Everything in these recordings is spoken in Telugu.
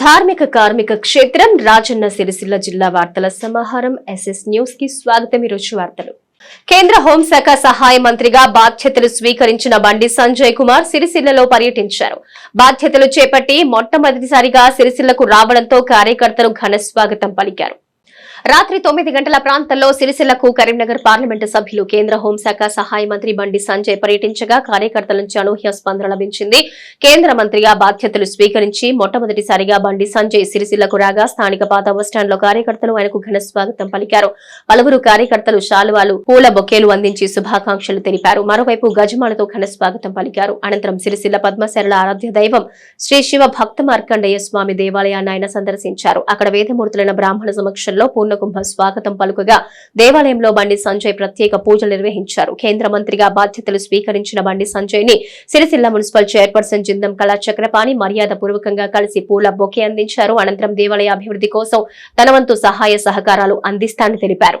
ధార్మిక కార్మిక క్షేత్రం రాజన్న సిరిసిల్ల జిల్లా వార్తల సమాహారం ఎస్ఎస్ న్యూస్కి స్వాగతం. ఈరోజు వార్తలు. కేంద్ర హోంశాఖ సహాయ మంత్రిగా బాధ్యతలు స్వీకరించిన బండి సంజయ్ కుమార్ సిరిసిల్లలో పర్యటించారు. బాధ్యతలు చేపట్టి మొట్టమొదటిసారిగా సిరిసిల్లకు రావడంతో కార్యకర్తలు ఘన స్వాగతం పలికారు. రాత్రి తొమ్మిది గంటల ప్రాంతంలో సిరిసిల్లకు కరీంనగర్ పార్లమెంటు సభ్యులు కేంద్ర హోంశాఖ సహాయ మంత్రి బండి సంజయ్ పర్యటించగా కార్యకర్తల నుంచి అనూహ్య స్పందన లభించింది. కేంద్ర మంత్రిగా బాధ్యతలు స్వీకరించి మొట్టమొదటిసారిగా బండి సంజయ్ సిరిసిల్లకు రాగా స్థానిక పాత బస్టాండ్లో కార్యకర్తలు ఆయనకు ఘన స్వాగతం పలికారు. పలువురు కార్యకర్తలు శాలువాలు పూల బొకేలు అందించి శుభాకాంక్షలు తెలిపారు. మరోవైపు గజమాలతో ఘన స్వాగతం పలికారు. అనంతరం సిరిసిల్ల పద్మశరల ఆరాధ్య దైవం శ్రీ శివ భక్త మార్కండేయ స్వామి దేవాలయాన్ని ఆయన సందర్శించారు. అక్కడ వేదమూర్తులైన బ్రాహ్మణ సమక్షంలో పూర్ణకుంభ స్వాగతం పలుకగా దేవాలయంలో బండి సంజయ్ ప్రత్యేక పూజలు నిర్వహించారు. కేంద్ర మంత్రిగా బాధ్యతలు స్వీకరించిన బండి సంజయ్ని సిరిసిల్ల మున్సిపల్ చైర్పర్సన్ జిందం కళా చక్రపాణి మర్యాద పూర్వకంగా కలిసి పూల బొకే అందించారు. అనంతరం దేవాలయ అభివృద్ధి కోసం తన వంతు సహాయ సహకారాలు అందిస్తానని తెలిపారు.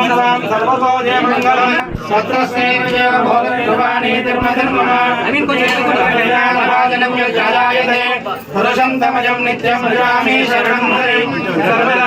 మార్కండేయ మార్కండేయ మార్కండేయ భగవాన్కి మార్కండేయ భగవాన్ నిత్యం భజామి శరణం హరి. సర్వదా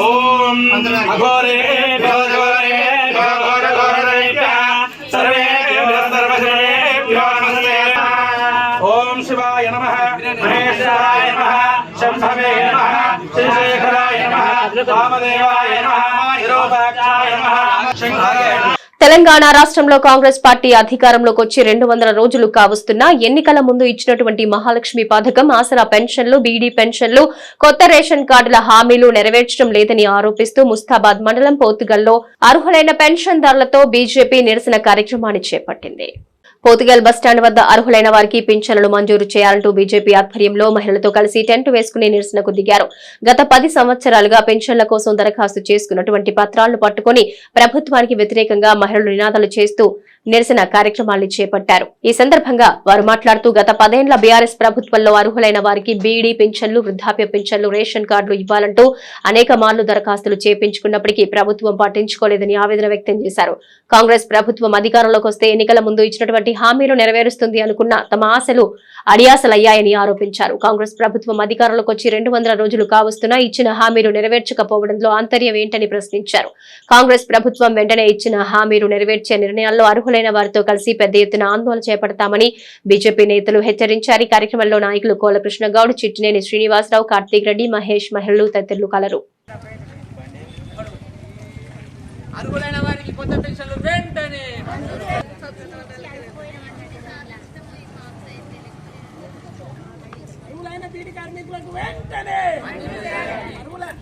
ఓం సత్యోజాతం ప్రపద్యామి సత్యోజాతాయ నమః భవే శివాయ మహేశ్వరాయ శంభవే నమ. శ్రీశేఖరాయ వామదేవాయ తెలంగాణ రాష్ట్రంలో కాంగ్రెస్ పార్టీ అధికారంలోకి వచ్చి రెండు వందల రోజులు కావస్తున్నా ఎన్నికల ముందు ఇచ్చినటువంటి మహాలక్ష్మి పథకం ఆసరా పెన్షన్లు బీడీ పెన్షన్లు కొత్త రేషన్ కార్డుల హామీలు నెరవేర్చడం లేదని ఆరోపిస్తూ ముస్తాబాద్ మండలం పోతుగల్లో అర్హులైన పెన్షన్దారులతో బీజేపీ నిరసన కార్యక్రమాన్ని చేపట్టింది. పోతుగల్ బస్టాండ్ వద్ద అర్హులైన వారికి పింఛన్లు మంజూరు చేయాలంటూ బీజేపీ ఆధ్వర్యంలో మహిళలతో కలిసి టెంట్ వేసుకుని నిరసనకు దిగారు. గత పది సంవత్సరాలుగా పెన్షన్ల కోసం దరఖాస్తు చేసుకున్నటువంటి పత్రాలను పట్టుకుని ప్రభుత్వానికి వ్యతిరేకంగా మహిళలు నినాదాలు చేస్తూ నిరసన కార్యక్రమాన్ని చేపట్టారు. ఈ సందర్భంగా వారు మాట్లాడుతూ గత పదేండ్ల బీఆర్ఎస్ ప్రభుత్వంలో అర్హులైన వారికి బీడీ పింఛన్లు వృద్ధాప్య పింఛన్లు రేషన్ కార్డులు ఇవ్వాలంటూ అనేక మార్లు దరఖాస్తులు చేపించుకున్నప్పటికీ ప్రభుత్వం పట్టించుకోలేదని ఆవేదన వ్యక్తం చేశారు. కాంగ్రెస్ ప్రభుత్వం అధికారంలోకి వస్తే ఎన్నికల ముందు ఇచ్చినటువంటి హామీలు నెరవేరుస్తుంది అనుకున్న తమ ఆశలు అడియాసలయ్యాయని ఆరోపించారు. కాంగ్రెస్ ప్రభుత్వం అధికారంలోకి వచ్చి రెండు వందల రోజులు కావస్తున్నా ఇచ్చిన హామీలు నెరవేర్చకపోవడంలో ఆంతర్యం ఏంటని ప్రశ్నించారు. కాంగ్రెస్ ప్రభుత్వం వెంటనే ఇచ్చిన హామీలు నెరవేర్చే నిర్ణయాల్లో అర్హులైన అర్హులైన వారితో కలిసి పెద్ద ఎత్తున ఆందోళన చేపడతామని బీజేపీ నేతలు హెచ్చరించారు. ఈ కార్యక్రమంలో నాయకులు కోలకృష్ణ గౌడ్ చిట్టినేని శ్రీనివాసరావు కార్తీక్ రెడ్డి మహేష్ మహిళలు తదితరులు కలరు. అర్హులైన వారికి కొత్త పెన్షన్లు వెంటనే! అర్హులైన బీడి కార్మికులకు వెంటనే! అర్హుల-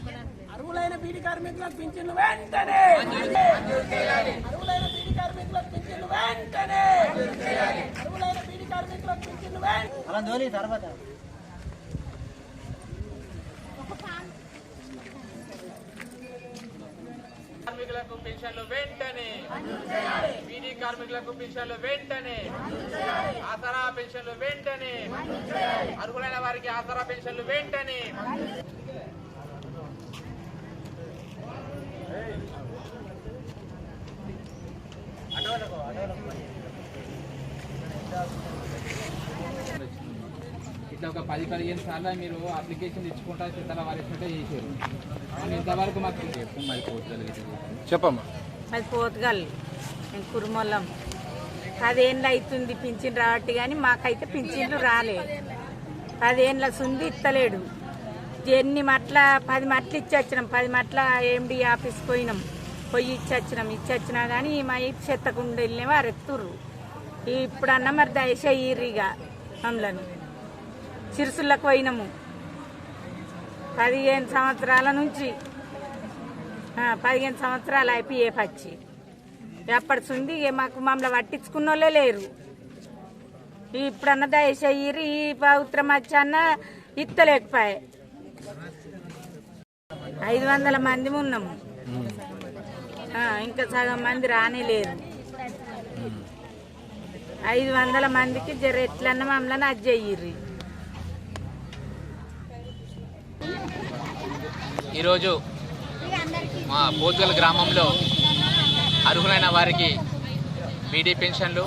అర్హులైన బీడి కార్మికులకు పింఛన్లు వెంటనే! అర్హులైన వెంటనే! వెంటనే కార్మికులకు పెన్షన్లు వెంటనే! బీడీ కార్మికులకు పెన్షన్లు వెంటనే! ఆసరా పెన్షన్లు వెంటనే! అర్హులైన వారికి ఆసరా పెన్షన్లు వెంటనే! ఇట్లా ఒక పది పదిహేను సార్లు మీరు అప్లికేషన్ ఇచ్చుకుంటా చిత్తాల వారి చేశారు. కానీ ఇంతవరకు మాకు మరి చెప్పమ్మా. అది పోతుగల్ కురుమొల్లం. పదేళ్ళు అవుతుంది పింఛన్ రావట్టి కానీ మాకైతే పింఛన్లు రాలే పదేళ్ళ సుంది ఇస్తలేడు ఎన్ని మట్ల పది మట్లు ఇచ్చి వచ్చినాం. పది మట్ల ఎండి ఆఫీస్ పోయినాం. పోయి ఇచ్చి వచ్చినాం ఇచ్చి వచ్చినా కానీ మా చెత్తకుండా వెళ్ళిన వారు ఎత్తుర్రు ఇప్పుడన్నా మరి దయచేయిర్రిగా మమ్మల్ని. చిరుసులకు పోయినాము. పదిహేను సంవత్సరాల నుంచి. పదిహేను సంవత్సరాలు అయిపోయే పచ్చి. ఎప్పటిసుంది ఇక మాకు మమ్మల్ని పట్టించుకున్న వాళ్ళే లేరు. ఇప్పుడన్న దయచేయరు ఈ పవిత్రం వచ్చాన ఇత్తలేకపోయే. ఐదు వందల మంది ఉన్నాము. ఇంకా సగం మంది రానే లేరు ఐదు వందల మందికి జర ఎట్లన్నా మమ్మల్ని అది చెయ్యిర్రి. ఈరోజు మా బోద్గల గ్రామంలో అర్హులైన వారికి బీడీ పెన్షన్లు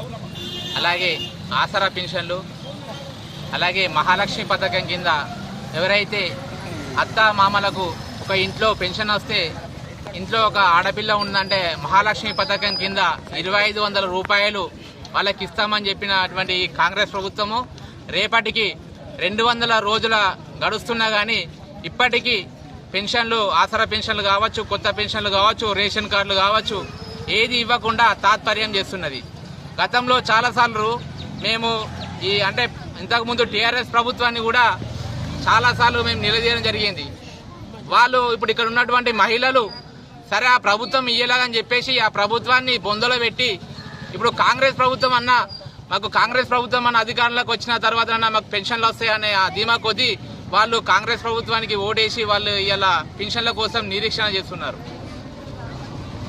అలాగే ఆసరా పెన్షన్లు అలాగే మహాలక్ష్మి పథకం కింద ఎవరైతే అత్త మామలకు ఒక ఇంట్లో పెన్షన్ వస్తే ఇంట్లో ఒక ఆడపిల్ల ఉందంటే మహాలక్ష్మి పథకం కింద ఇరవై ఐదు వందల రూపాయలు వాళ్ళకి ఇస్తామని చెప్పినటువంటి కాంగ్రెస్ ప్రభుత్వము రేపటికి రెండు వందల రోజుల గడుస్తున్నా కానీ ఇప్పటికీ పెన్షన్లు ఆసరా పెన్షన్లు కావచ్చు కొత్త పెన్షన్లు కావచ్చు రేషన్ కార్డులు కావచ్చు ఏది ఇవ్వకుండా తాత్పర్యం చేస్తున్నది. గతంలో చాలాసార్లు మేము ఈ అంటే ఇంతకుముందు టీఆర్ఎస్ ప్రభుత్వాన్ని కూడా చాలాసార్లు మేము నిలదీయడం జరిగింది. వాళ్ళు ఇప్పుడు ఇక్కడ ఉన్నటువంటి మహిళలు సరే ఆ ప్రభుత్వం ఇయ్యలేదని చెప్పేసి ఆ ప్రభుత్వాన్ని బొందలో పెట్టి ఇప్పుడు కాంగ్రెస్ ప్రభుత్వం అన్న మాకు కాంగ్రెస్ ప్రభుత్వం అన్న అధికారంలోకి వచ్చిన తర్వాత మాకు పెన్షన్లు వస్తాయనే ఆ ధీమా కొద్దీ వాళ్ళు కాంగ్రెస్ ప్రభుత్వానికి ఓటేసి వాళ్ళు ఇలా పెన్షన్ల కోసం నిరీక్షణ చేస్తున్నారు.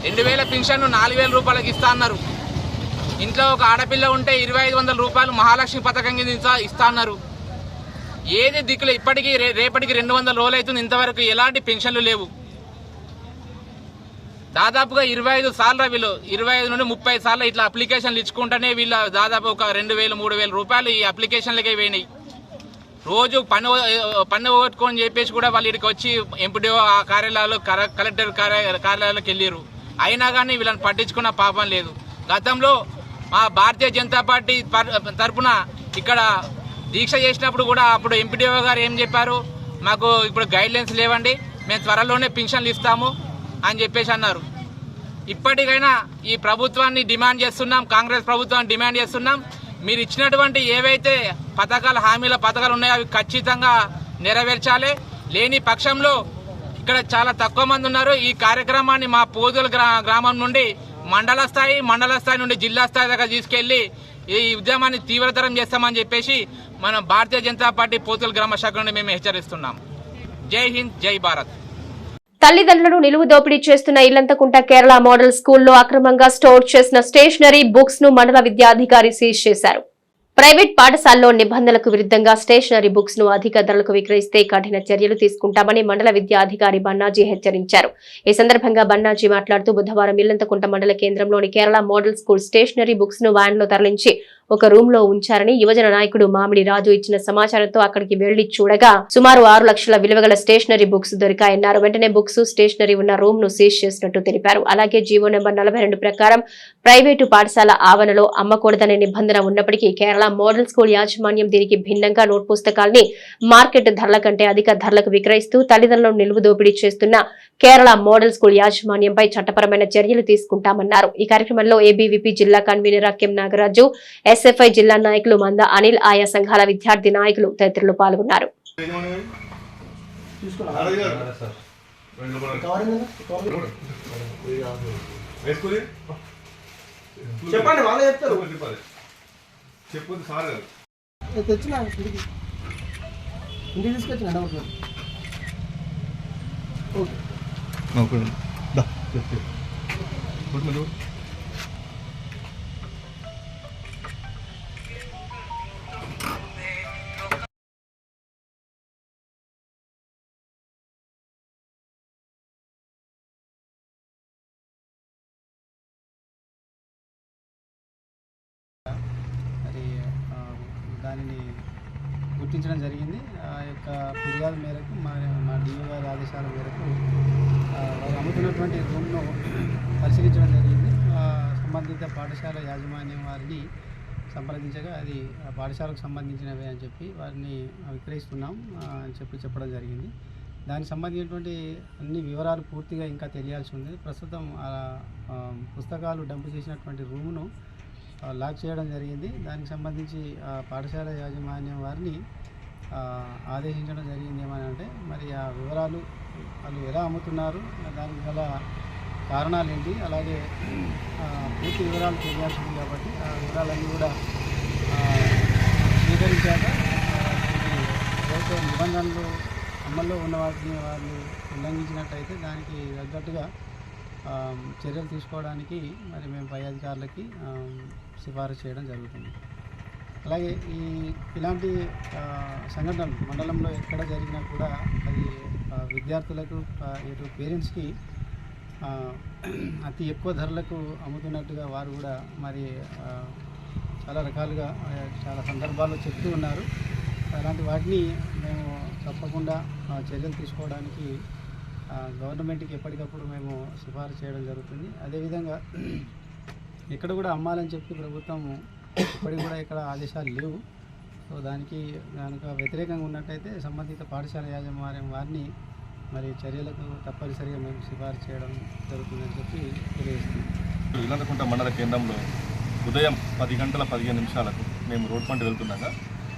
రెండు వేల పెన్షన్ నాలుగు వేల రూపాయలకి ఇస్తా అన్నారు. ఇంట్లో ఒక ఆడపిల్ల ఉంటే ఇరవై ఐదు వందల రూపాయలు మహాలక్ష్మి పథకం కింద ఇస్తా- అన్నారు. ఏది దిక్కులు ఇప్పటికీ రే- రేపటికి రెండు వందల రోజులు అవుతుంది ఇంతవరకు ఎలాంటి పెన్షన్లు లేవు. దాదాపుగా ఇరవై ఐదు సార్లు వీళ్ళు ఇరవై ఐదు నుండి ముప్పై సార్లు ఇట్లా అప్లికేషన్లు ఇచ్చుకుంటేనే వీళ్ళు దాదాపు ఒక రెండు వేలు మూడు వేల రూపాయలు ఈ అప్లికేషన్లకే పోయినాయి. రోజు పన్ను పన్ను పోగొట్టుకోని చెప్పేసి కూడా వాళ్ళు ఇక్కడికి వచ్చి ఎంపీడీఓ ఆ కార్యాలయాలు కలెక్టర్ కార్య- కార్యాలయాలకు వెళ్ళారు అయినా కానీ వీళ్ళని పట్టించుకున్న పాపం లేదు. గతంలో మా భారతీయ జనతా పార్టీ తరఫున తరపున ఇక్కడ దీక్ష చేసినప్పుడు కూడా అప్పుడు ఎంపీడీఓ గారు ఏం చెప్పారు? మాకు ఇప్పుడు గైడ్లైన్స్ లేవండి. మేము త్వరలోనే పింఛన్లు ఇస్తాము. అని చెప్పేసి అన్నారు. ఇప్పటికైనా ఈ ప్రభుత్వాన్ని డిమాండ్ చేస్తున్నాం కాంగ్రెస్ ప్రభుత్వాన్ని డిమాండ్ చేస్తున్నాం. మీరు ఇచ్చినటువంటి ఏవైతే పథకాలు హామీల పథకాలు ఉన్నాయో అవి ఖచ్చితంగా నెరవేర్చాలి. లేని పక్షంలో ఇక్కడ చాలా తక్కువ మంది ఉన్నారు. ఈ కార్యక్రమాన్ని మా పోదుల గ్రా గ్రామం నుండి మండల స్థాయి మండల స్థాయి నుండి జిల్లా స్థాయి దాకా తీసుకెళ్ళి ఈ ఉద్యమాన్ని తీవ్రతరం చేస్తామని చెప్పేసి మన భారతీయ జనతా పార్టీ పోతుల గ్రామ శాఖ నుండి మేము హెచ్చరిస్తున్నాం. జై హింద్ జై భారత్. తల్లిదండ్రులను నిలువు దోపిడీ చేస్తున్న ఇల్లంతకుంట కేరళ మోడల్ స్కూల్లో అక్రమంగా స్టోర్ చేసిన స్టేషనరీ బుక్స్ను మండల విద్యాధికారి సీజ్ చేశారు. ప్రైవేట్ పాఠశాలలో నిబంధనలకు విరుద్ధంగా స్టేషనరీ బుక్స్ను అధిక ధరలకు విక్రయిస్తే కఠిన చర్యలు తీసుకుంటామని మండల విద్యాధికారి బన్నాజీ హెచ్చరించారు. ఈ సందర్భంగా బన్నాజీ మాట్లాడుతూ బుధవారం ఇల్లంతకుంట మండల కేంద్రంలోని కేరళ మోడల్ స్కూల్ స్టేషనరీ బుక్స్ను వ్యాన్లో తరలించి ఒక రూమ్లో ఉంచారని యువజన నాయకుడు మామిడి రాజు ఇచ్చిన సమాచారంతో అక్కడికి వెళ్ళి చూడగా సుమారు ఆరు లక్షల విలువగల స్టేషనరీ బుక్స్ దొరికాయన్నారు. వెంటనే బుక్స్ స్టేషనరీ ఉన్న రూమ్ను సీజ్ చేసినట్టు తెలిపారు. అలాగే జీవో నెంబర్ నలభై రెండు ప్రకారం ప్రైవేటు పాఠశాల ఆవరణలో అమ్మకూడదనే నిబంధన ఉన్నప్పటికీ కేరళ మోడల్ స్కూల్ యాజమాన్యం దీనికి భిన్నంగా నోట్ పుస్తకాల్ని మార్కెట్ ధరల కంటే అధిక ధరలకు విక్రయిస్తూ తల్లిదండ్రులను నిలువు దోపిడీ చేస్తున్న కేరళ మోడల్ స్కూల్ యాజమాన్యంపై చట్టపరమైన చర్యలు తీసుకుంటామన్నారు. ఈ కార్యక్రమంలో ఏబీవీపీ జిల్లా కన్వీనర్ అక్కెం నాగరాజు ఎస్ఎఫ్ఐ జిల్లా నాయకులు మంద అనిల్ ఆయా సంఘాల విద్యార్థి నాయకులు తదితరులు పాల్గొన్నారు. చెప్పండి వాళ్ళే చెప్తారు. చెప్పు సార్ తెచ్చిన ఇంటికి ఇంటికి తీసుకొచ్చిన డౌట్ ఓకే. మరి సంప్రదించగా అది ఆ పాఠశాలకు సంబంధించినవే అని చెప్పి వారిని విక్రయిస్తున్నాం అని చెప్పి చెప్పడం జరిగింది. దానికి సంబంధించినటువంటి అన్ని వివరాలు పూర్తిగా ఇంకా తెలియాల్సి ఉంది. ప్రస్తుతం ఆ పుస్తకాలు డంప్ చేసినటువంటి రూమును లాక్ చేయడం జరిగింది. దానికి సంబంధించి ఆ, పాఠశాల యాజమాన్యం వారిని ఆదేశించడం జరిగింది ఏమని అంటే మరి ఆ వివరాలు వాళ్ళు ఎలా అమ్ముతున్నారు దానికి గల కారణాలు ఏంటి అలాగే పూర్తి వివరాలు తెలియాల్సి ఉంది కాబట్టి ఆ వివరాలన్నీ కూడా స్వీకరించాక ఆ, నిబంధనలు అమల్లో ఉన్న వాటిని వాళ్ళు ఉల్లంఘించినట్టయితే దానికి తగ్గట్టుగా చర్యలు తీసుకోవడానికి మరి మేము పై అధికారులకి సిఫారసు చేయడం జరుగుతుంది. అలాగే ఈ ఇలాంటి సంఘటనలు మండలంలో ఎక్కడ జరిగినా కూడా అది విద్యార్థులకు ఇటు పేరెంట్స్కి అతి ఎక్కువ ధరలకు అమ్ముతున్నట్టుగా వారు కూడా మరి చాలా రకాలుగా చాలా సందర్భాల్లో చెప్తూ ఉన్నారు. అలాంటి వాటిని మేము తప్పకుండా ఆ, చర్యలు తీసుకోవడానికి గవర్నమెంట్కి ఎప్పటికప్పుడు మేము సిఫారసు చేయడం జరుగుతుంది. అదేవిధంగా ఇక్కడ కూడా అమ్మాలని చెప్పి ప్రభుత్వం ఇప్పటికి కూడా ఇక్కడ ఆదేశాలు లేవు. సో దానికి కనుక వ్యతిరేకంగా ఉన్నట్టయితే సంబంధిత పాఠశాల యాజమాన్యం వారిని మరి చర్యలకు తప్పనిసరిగా మేము సిఫారసు చేయడం జరుగుతుందని చెప్పి తెలియజేస్తున్నాం. ఇల్లంతకుంట మండల కేంద్రంలో ఉదయం పది గంటల పదిహేను నిమిషాలకు మేము రోడ్ పంట వెళ్తుండగా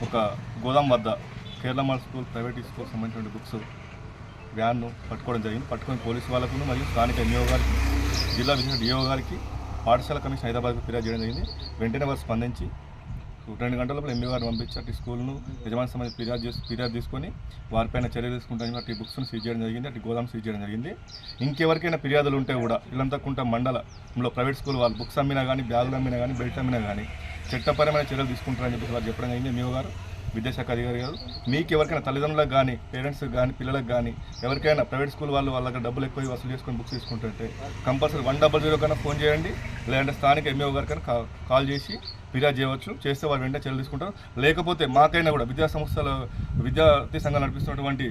ఒక గోదాం వద్ద Kerala mall school private school సంబంధించిన బుక్స్ వ్యాన్ను పట్టుకోవడం జరిగింది. పట్టుకొని పోలీసు వాళ్ళకు మరియు స్థానిక ఎంఈఓ గారికి జిల్లా విజయ డిఓ గారికి పాఠశాల కమిషన్ హైదరాబాద్కు ఫిర్యాదు చేయడం జరిగింది. వెంటనే వారు స్పందించి రెండు గంటల లోపల ఎంఈఓ పంపించి అటు స్కూల్ను యజమాని సంబంధించి ఫిర్యాదు చేసి ఫిర్యాదు తీసుకొని వారిపైన చర్యలు తీసుకుంటాను అటు బుక్స్ను సీజ్ చేయడం జరిగింది. అటు గోదాం సీజ్ చేయడం జరిగింది. ఇంకెవరికైనా ఫిర్యాదులు ఉంటే కూడా ఇల్లంతకుంట మండలంలో ప్రైవేట్ స్కూల్ వాళ్ళు బుక్స్ అమ్మినా కానీ బ్యాగులు అమ్మినా కానీ బెల్ట్ అమ్మినా కానీ చట్టపరమైన చర్యలు తీసుకుంటారని చెప్పి వారు చెప్పడం జరిగింది. ఎంఈఓ గారు విద్యాశాఖ అధికారి గారు మీకు ఎవరికైనా తల్లిదండ్రులకు కానీ పేరెంట్స్కి కానీ పిల్లలకు కానీ ఎవరికైనా ప్రైవేట్ స్కూల్ వాళ్ళు వాళ్ళ దగ్గర డబ్బులు ఎక్కువ వసూలు చేసుకొని బుక్స్ తీసుకుంటుంటే కంపల్సరీ వన్ డబల్ జీరో కన్నా ఫోన్ చేయండి. లేదంటే స్థానిక ఎంఈఓ గారికైనా కాల్ చేసి ఫిర్యాదు చేయవచ్చు. చేస్తే వారు వెంటనే చర్యలు తీసుకుంటారు. లేకపోతే మాకైనా కూడా విద్యా సంస్థల విద్యార్థి సంఘాలు నడిపిస్తున్నటువంటి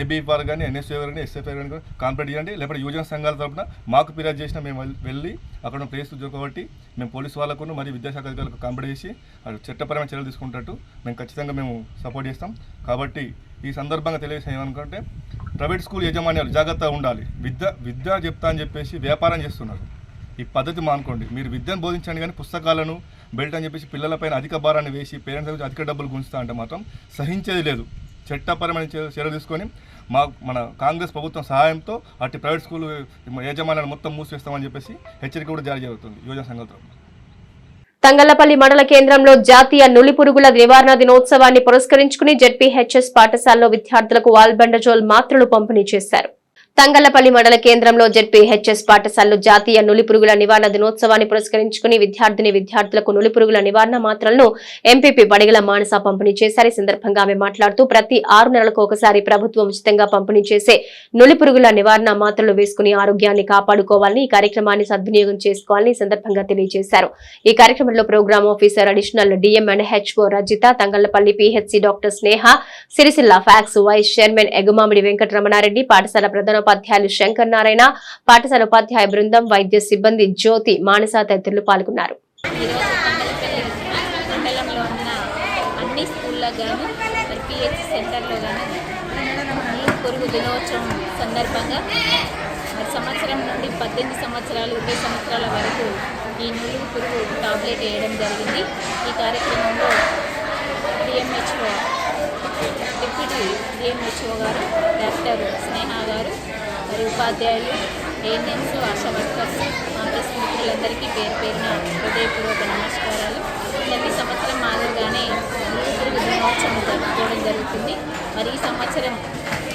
ఏబీఆర్ కానీ ఎన్ఎస్ఏఆర్ కానీ ఎస్ఎఫ్ఐ కానీ కాంప్లీట్ చేయండి. లేకపోతే యువజన సంఘాల తరపున మాకు ఫిర్యాదు చేసిన మేము వెళ్ళి అక్కడ ఉన్న ప్లేస్ దొరకబట్టి మేము పోలీసు వాళ్ళకు మరియు విద్యాశాఖ అధికారులకు కాంప్లీట్ చేసి అది చట్టపరమైన చర్యలు తీసుకుంటట్టు మేము ఖచ్చితంగా మేము సపోర్ట్ చేస్తాం. కాబట్టి ఈ సందర్భంగా తెలియజేసిన ఏమనుకుంటే ప్రైవేట్ స్కూల్ యాజమాన్యాలు జాగ్రత్తగా ఉండాలి. విద్య విద్య చెప్తా అని చెప్పేసి వ్యాపారం చేస్తున్నారు. ఈ పద్ధతి మానుకోండి. మీరు విద్యను బోధించండి కానీ పుస్తకాలను బెల్ట్ అని చెప్పేసి పిల్లలపైన అధిక భారాన్ని వేసి పేరెంట్స్ గురించి అధిక డబ్బులు గుంచుతా అంటే మాత్రం సహించేది లేదు. చట్టపరమైన చర్య- చర్యలు తీసుకొని మా మన కాంగ్రెస్ ప్రభుత్వం సహాయంతో అటు ప్రైవేట్ స్కూల్ యాజమాన్యాన్ని మొత్తం మూసివేస్తామని చెప్పేసి హెచ్చరిక కూడా జారీ జరుగుతుంది. యువజన సంఘాల తరఫున తంగళ్ళపల్లి మండల కేంద్రంలో జాతీయ నులి పురుగుల నివారణ దినోత్సవాన్ని పురస్కరించుకుని జెడ్పీహెచ్ఎస్ పాఠశాలలో విద్యార్థులకు వాల్బండజోల్ మాత్రలు పంపిణీ చేశారు. తంగళ్ళపల్లి మండల కేంద్రంలో జెడ్పీహెచ్ఎస్ పాఠశాలలో జాతీయ నులి పురుగుల నివారణ దినోత్సవాన్ని పురస్కరించుకుని విద్యార్థిని విద్యార్థులకు నులిపురుగుల నివారణ మాత్రలను ఎంపీపీ బడిగల మానస పంపిణీ చేశారు. ఈ సందర్భంగా ఆమె మాట్లాడుతూ ప్రతి ఆరు నెలలకు ఒకసారి ప్రభుత్వం ఉచితంగా పంపిణీ చేసే నులిపురుగుల నివారణ మాత్రలు వేసుకుని ఆరోగ్యాన్ని కాపాడుకోవాలని ఈ కార్యక్రమాన్ని సద్వినియోగం చేసుకోవాలని సందర్భంగా తెలియజేశారు. ఈ కార్యక్రమంలో program officer additional DM and HO Rajitha Thangallapalli PHC doctor Sneha Sircilla PACS vice chairman Egumamidi Venkataramanareddy పాఠశాల ఉపాధ్యాయులు శంకర్ నారాయణ పాఠశాల ఉపాధ్యాయ బృందం వైద్య సిబ్బంది జ్యోతి మానస తదితరులు పాల్గొన్నారు. మండలంలో ఉన్న అన్ని స్కూల్లో గాను మరి పిహెచ్ సెంటర్లో గాను పొరుగు దినోత్సవం సందర్భంగా మరి సంవత్సరం నుండి పద్దెనిమిది సంవత్సరాలు ఇరవై సంవత్సరాల వరకు ఈ నులుగు పురుగు టాబ్లెట్ వేయడం జరిగింది. ఈ కార్యక్రమంలో డిఎంహెచ్ఓ డిప్యూటీ డిఎంహెచ్ఓ గారు డాక్టర్ స్నేహ గారు మరి ఉపాధ్యాయులు ఏఎన్ఎంస్ ఆశా వర్కర్స్ కాంగ్రెస్ మిత్రులందరికీ పేరు పేరున హృదయపూర్వక నమస్కారాలు. ప్రతి సంవత్సరం మాదిరిగానే దినోత్సవం జరుపుకోవడం జరుగుతుంది. మరి ఈ సంవత్సరం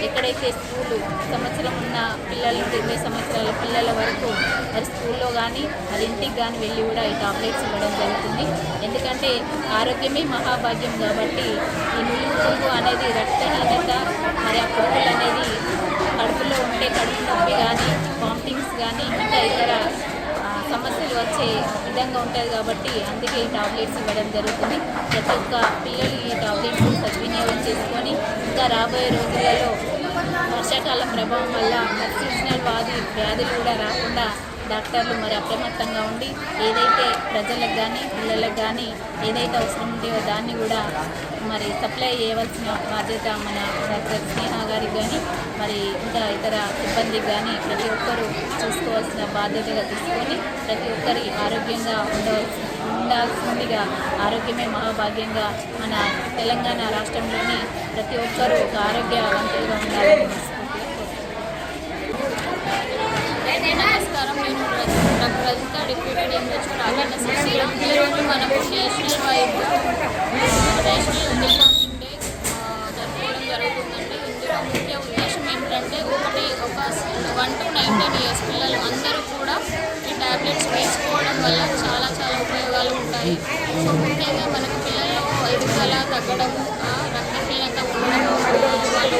ఎక్కడైతే స్కూలు సంవత్సరం ఉన్న పిల్లల నుండి ఇరవై సంవత్సరాల పిల్లల వరకు మరి స్కూల్లో కానీ మరి ఇంటికి కానీ వెళ్ళి కూడా ఈ టాబ్లెట్స్ ఇవ్వడం జరుగుతుంది. ఎందుకంటే ఆరోగ్యమే మహాభాగ్యం కాబట్టి ఈ నులుగు అనేది రక్తహీనత మరి ఆ పురుగులు విధంగా ఉంటుంది కాబట్టి అందుకే ఈ టాబ్లెట్స్ ఇవ్వడం జరుగుతుంది. ప్రతి ఒక్క పిల్లలు ఈ టాబ్లెట్స్ సద్వినియోగం చేసుకొని ఇంకా రాబోయే రోజులలో వర్షాకాలం ప్రభావం వల్ల సీజనల్ వ్యాధి వ్యాధులు కూడా రాకుండా డాక్టర్లు మరి అప్రమత్తంగా ఉండి ఏదైతే ప్రజలకు కానీ పిల్లలకు కానీ ఏదైతే అవసరం ఉంటుందో దాన్ని కూడా మరి సప్లై చేయవలసిన బాధ్యత మన డాక్టర్ స్నేహ గారికి కానీ మరి ఇంకా ఇతర సిబ్బందికి కానీ ప్రతి ఒక్కరూ చూసుకోవాల్సిన బాధ్యతగా తీసుకొని ప్రతి ఒక్కరి ఆరోగ్యంగా ఉండవలసి ఉండాల్సిందిగా ఆరోగ్యమే మహాభాగ్యంగా మన తెలంగాణ రాష్ట్రంలోని ప్రతి ఒక్కరూ ఒక ఆరోగ్యవంతులుగా ఉండాలని డిప్యూటీ డిఎంహెచ్ఓ రాజన్న సిరిసిల్ల ఈరోజు మనకు national wide national belonging index జరుపుకోవడం జరుగుతుందండి. ఇందులో ముఖ్య ఉద్దేశం ఏంటంటే ఒకటి ఒక వన్ టు నైన్టీన్ ఇయర్స్ పిల్లలు అందరూ కూడా ఈ టాబ్లెట్స్ వేసుకోవడం వల్ల చాలా చాలా ఉపయోగాలు ఉంటాయి. సో ముఖ్యంగా మనకు పిల్లల్లో ఎదుగుదల తగ్గడం రక్తహీనత ఉండడం వాళ్ళు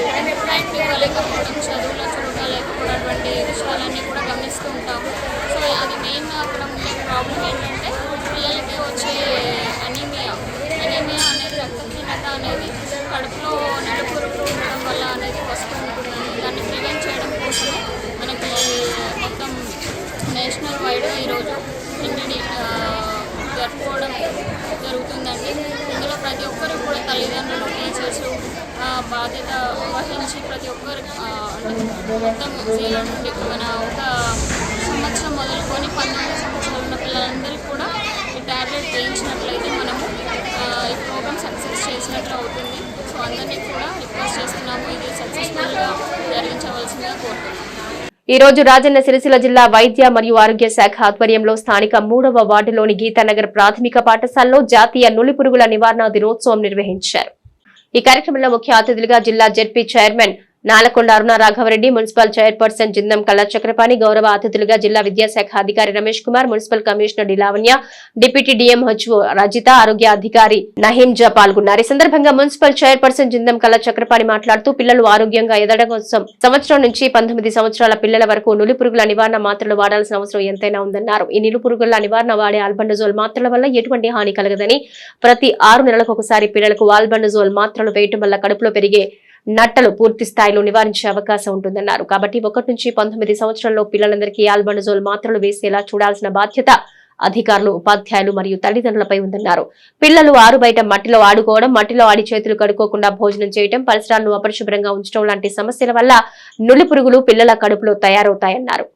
యాక్టివ్గా లేకపోవడం చదువులో చూడలేకపోవడం వంటి విషయాలన్నీ కూడా గమనిస్తూ ఉంటాము సో అది మెయిన్గా అక్కడ ఉండే ప్రాబ్లం ఏంటంటే పిల్లలకి వచ్చే అనీమియా అనీమియా అనేది రక్తహీనత అనేది కడుపులో నలుపురుగు ఉండడం వల్ల అనేది వస్తూ ఉంటుంది దాన్ని ప్రివెంట్ చేయడం కోసమే మనకి మొత్తం నేషనల్ వైడ్ ఈరోజు ఇంటిని జరుపుకోవడం జరుగుతుందండి. ఇందులో ప్రతి ఒక్కరు కూడా తల్లిదండ్రులు టీచర్స్ బాధ్యత వహించి ప్రతి ఒక్కరు మొత్తం జీరో నుండి మన ఒక సంవత్సరం మొదలుకొని పన్నెండు సంవత్సరాలు ఉన్న పిల్లలందరికీ కూడా ఈ ట్యాబ్లెట్ వేయించినట్లయితే మనము ఈ ప్రోగ్రామ్ సక్సెస్ చేసినట్లు అవుతుంది. సో అందరినీ కూడా రిక్వెస్ట్ చేస్తున్నాము ఇది సక్సెస్ఫుల్గా జరిగించవలసిందిగా కోరుతున్నాము. ఈ రోజు రాజన్న సిరిసిల్ల జిల్లా వైద్య మరియు ఆరోగ్య శాఖ ఆధ్వర్యంలో స్థానిక మూడవ వార్డులోని గీతానగర్ ప్రాథమిక పాఠశాలలో జాతీయ నులి నివారణ దినోత్సవం నిర్వహించారు. ఈ కార్యక్రమంలో ముఖ్య అతిథులుగా జిల్లా ZP chairman Nalakonda Aruna Raghava Reddy municipal chairperson Jindam Kala Chakrapani గౌరవ అతిథులుగా జిల్లా విద్యాశాఖ అధికారి Ramesh Kumar municipal commissioner D Lavanya deputy DMHO Rajitha ఆరోగ్య అధికారి నహీంజా పాల్గొన్నారు. ఈ సందర్భంగా మున్సిపల్ చైర్పర్సన్ జిందం కళా చక్రపాణి మాట్లాడుతూ పిల్లలు ఆరోగ్యంగా ఎదగడం కోసం సంవత్సరం నుంచి పంతొమ్మిది సంవత్సరాల పిల్లల వరకు నులిపురుగుల నివారణ మాత్రలు వాడాల్సిన అవసరం ఎంతైనా ఉందన్నారు. ఈ నిలుపురుగుల నివారణ వాడే ఆల్బండజోల్ మాత్రల వల్ల ఎటువంటి హాని కలగదని ప్రతి ఆరు నెలలకు ఒకసారి పిల్లలకు ఆల్బండజోల్ మాత్రలు వేయటం వల్ల కడుపులో పెరిగే నట్టలు పూర్తి స్థాయిలో నివారించే అవకాశం ఉంటుందన్నారు. కాబట్టి ఒకటి నుంచి పంతొమ్మిది సంవత్సరాల్లో పిల్లలందరికీ ఆల్బండజోల్ మాత్రలు వేసేలా చూడాల్సిన బాధ్యత అధికారులు ఉపాధ్యాయులు మరియు తల్లిదండ్రులపై ఉందన్నారు. పిల్లలు ఆరు బయట మట్టిలో ఆడుకోవడం మట్టిలో ఆడి చేతులు కడుక్కోకుండా భోజనం చేయడం పరిసరాలను అపరిశుభ్రంగా ఉంచడం లాంటి సమస్యల వల్ల నులి పురుగులు పిల్లల కడుపులో తయారవుతాయన్నారు.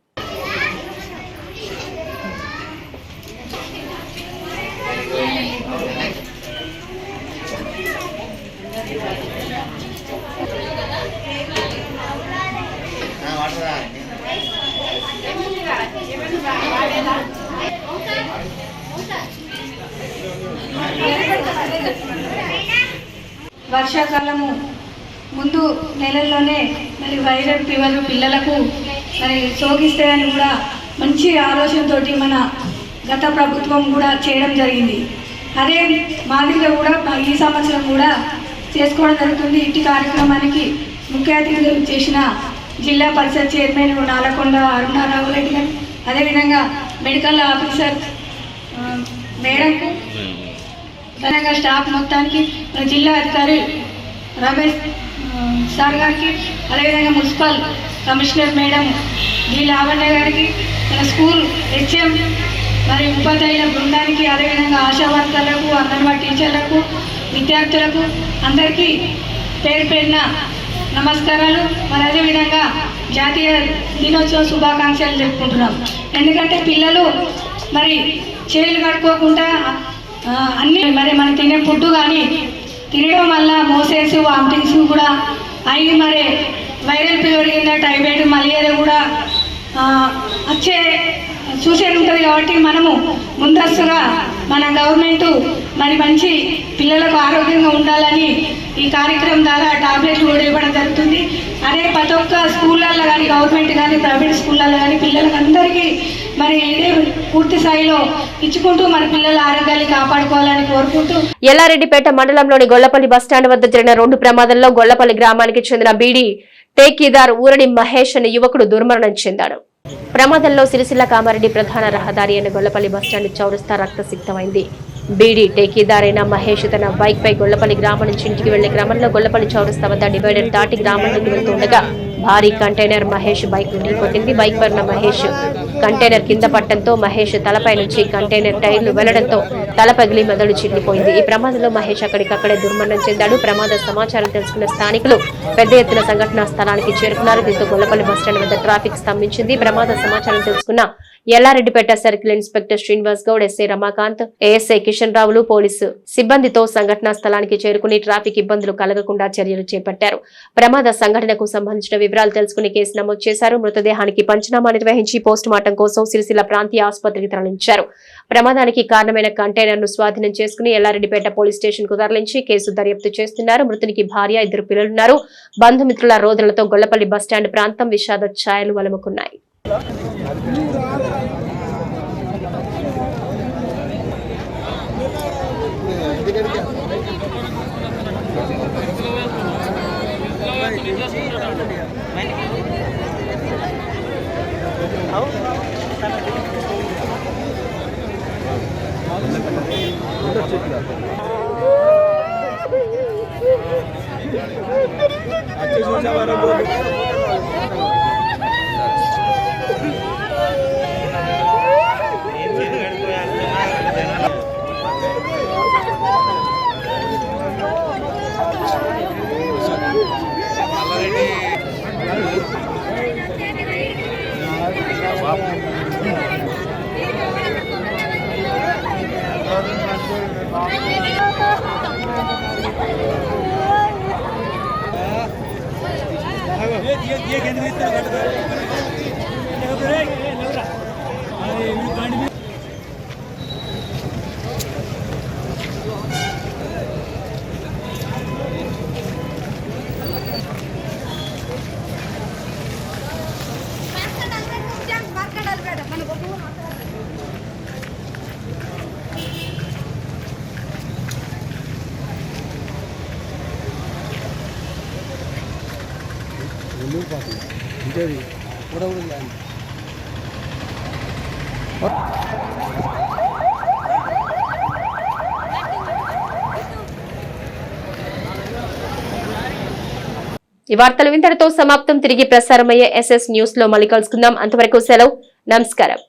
వర్షాకాలము ముందు నెలల్లోనే మరి వైరల్ ఫీవర్ పిల్లలకు మరి సోకిస్తాయని కూడా మంచి ఆలోచనతోటి మన గత ప్రభుత్వం కూడా చేయడం జరిగింది. అదే మాదిరిగా కూడా ఈ సంవత్సరం కూడా చేసుకోవడం జరుగుతుంది. ఇంటి కార్యక్రమానికి ముఖ్య అతిథులు చేసిన జిల్లా పరిషత్ చైర్మన్ నాలకొండ అరుణారావు రెడ్డి గారు. అదేవిధంగా మెడికల్ ఆఫీసర్ మేడంకు తెలంగాణ స్టాఫ్ మొత్తానికి జిల్లా అధికారి రమేష్ సార్ గారికి అదేవిధంగా municipal commissioner madam G Lavanya గారికి మన స్కూల్ హెచ్ఎం మరి ఉపాధ్యాయుల బృందానికి అదేవిధంగా ఆశా వర్కర్లకు అంగన్వాడీ టీచర్లకు విద్యార్థులకు అందరికీ పేరు పేరున నమస్కారాలు. మరి అదేవిధంగా జాతీయ దినోత్సవ శుభాకాంక్షలు చెప్పుకుంటున్నాం ఎందుకంటే పిల్లలు మరి చేతులు కడుక్కోకుండా అన్నీ మరి మనం తినే ఫుడ్ కానీ తినడం వల్ల మోసేస్ వామిటింగ్స్ కూడా అవి మరి వైరల్ ఫీవర్ కింద టైఫాయిడ్ మలేరియా కూడా వచ్చే చూసేది ఉంటుంది కాబట్టి మనము ముందస్తుగా మన గవర్నమెంట్ మరి మంచి పిల్లలకు ఆరోగ్యంగా ఉండాలని ఈ కార్యక్రమం ద్వారా టాబ్లెట్లు కూడా ఇవ్వడం జరుగుతుంది. అదే ప్రతి ఒక్క స్కూళ్ళల్లో కానీ గవర్నమెంట్ కానీ ప్రైవేట్ స్కూళ్ళల్లో కానీ పిల్లలకు అందరికీ మరి ఇదే పూర్తి స్థాయిలో ఇచ్చుకుంటూ మన పిల్లల ఆరోగ్యాన్ని కాపాడుకోవాలని కోరుకుంటూ ఎల్లారెడ్డిపేట మండలంలోని గొల్లపల్లి బస్టాండ్ వద్ద జరిగిన రోడ్డు ప్రమాదంలో గొల్లపల్లి గ్రామానికి చెందిన బీడీ టేకీదార్ ఊరడి మహేష్ అనే యువకుడు దుర్మరణం చెందాడు. ప్రమాదంలో సిరిసిల్ల కామారెడ్డి ప్రధాన రహదారి అయిన గొల్లపల్లి బస్టాండ్ చౌరస్తా రక్తసిక్తమైంది. బీడీ టేకీదార్ అయిన మహేష్ తన బైక్ పై గొల్లపల్లి గ్రామం నుంచి ఇంటికి వెళ్ళే క్రమంలో గొల్లపల్లి చౌరస్తా వద్ద డివైడర్ దాటి గ్రామంలోకి వెళ్తుండగా భారీ కంటైనర్ మహేష్ బైక్ను ఢీకొట్టింది బైక్ పైన మహేష్ కంటైనర్ కింద పట్టడంతో మహేష్ తలపై నుంచి కంటైనర్ టైర్లు వెళ్ళడంతో తల పగిలి మెదడు చిట్లిపోయింది ఈ ప్రమాదంలో మహేష్ అక్కడికక్కడే దుర్మరణం చెందాడు. ప్రమాద సమాచారం తెలుసుకున్న స్థానికులు పెద్ద ఎత్తున సంఘటనా స్థలానికి చేరుకున్నారు. దీంతో గొల్లపల్లి బస్టాండ్ వద్ద ట్రాఫిక్ స్తంభించింది. ప్రమాద సమాచారం తెలుసుకున్న Yellareddypet circle inspector Srinivas Goud SI Ramakant ASI Kishan రావులు police సిబ్బందితో సంఘటనా స్థలానికి చేరుకుని ట్రాఫిక్ ఇబ్బందులు కలగకుండా చర్యలు చేపట్టారు. ప్రమాద సంఘటనకు సంబంధించిన వివరాలు తెలుసుకుని కేసు నమోదు చేశారు. మృతదేహానికి పంచనామా నిర్వహించి పోస్టుమార్టం కోసం సిరిసిల్ల ప్రాంతీయ ఆసుపత్రికి తరలించారు. ప్రమాదానికి కారణమైన కంటైనర్ను స్వాధీనం చేసుకుని ఎల్లారెడ్డిపేట పోలీస్ స్టేషన్కు తరలించి కేసు దర్యాప్తు చేస్తున్నారు. మృతునికి భార్య ఇద్దరు పిల్లలున్నారు. బంధుమిత్రుల రోదలతో గొల్లపల్లి బస్టాండ్ ప్రాంతం విషాద ఛాయలు Acho que já vai ये ये ये गेंद में इतना घट गया अरे ఈ వార్తలు వింతటితో సమాప్తం. తిరిగి ప్రసారమయ్యే ఎస్ఎస్ న్యూస్లో మళ్ళీ కలుసుకుందాం. అంతవరకు సెలవు. నమస్కారం.